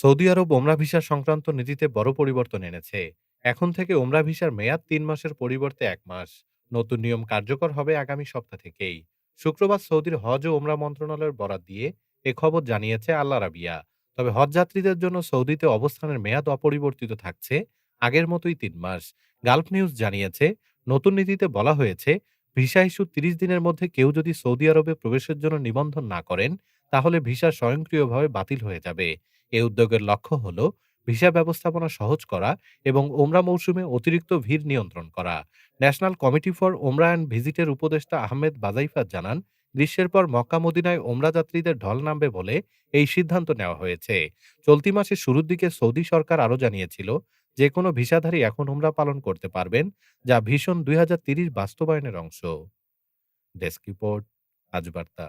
Saudi আরব ওমরা visa সংক্রান্ত নীতিতে বড় পরিবর্তন এনেছে। এখন থেকে ওমরা ভিসার মেয়াদ তিন মাসের পরিবর্তে এক মাস। নতুন নিয়ম কার্যকর হবে আগামী সপ্তাহ থেকেই। শুক্রবার সৌদির হজ ও ওমরা মন্ত্রণালয়ের বরাত দিয়ে এ খবর জানিয়েছে আল্লাহ রাবিয়া তবে হজ যাত্রীদের জন্য সৌদিতে অবস্থানের মেয়াদ অপরিবর্তিত থাকছে, আগের মতোই তিন মাস। গালফ নিউজ জানিয়েছে, নতুন নীতিতে বলা হয়েছে, ভিসা ইস্যু তিরিশ দিনের মধ্যে কেউ যদি সৌদি আরবে প্রবেশের জন্য নিবন্ধন না করেন তাহলে ভিসা স্বয়ংক্রিয়ভাবে বাতিল হয়ে যাবে। এ উদ্যোগের লক্ষ্য হল ভিসা ব্যবস্থাপনা সহজ করা এবং ওমরা মৌসুমে অতিরিক্ত ভিড় নিয়ন্ত্রণ করা। National committee for Umrah and ভিজিটের উপদেষ্টা আহমেদ বাজাইফাত জানান, গ্রীষ্মের পর মক্কা মদিনায় ওমরা যাত্রীদের ঢল নামবে বলে এই সিদ্ধান্ত নেওয়া হয়েছে। চলতি মাসের শুরুর দিকে সৌদি সরকার আরও জানিয়েছিল যে কোনো ভিসাধারী এখন ওমরা পালন করতে পারবেন, যা ভীষণ দুই বাস্তবায়নের অংশ। ডেস্ক রিপোর্ট আজ বার্তা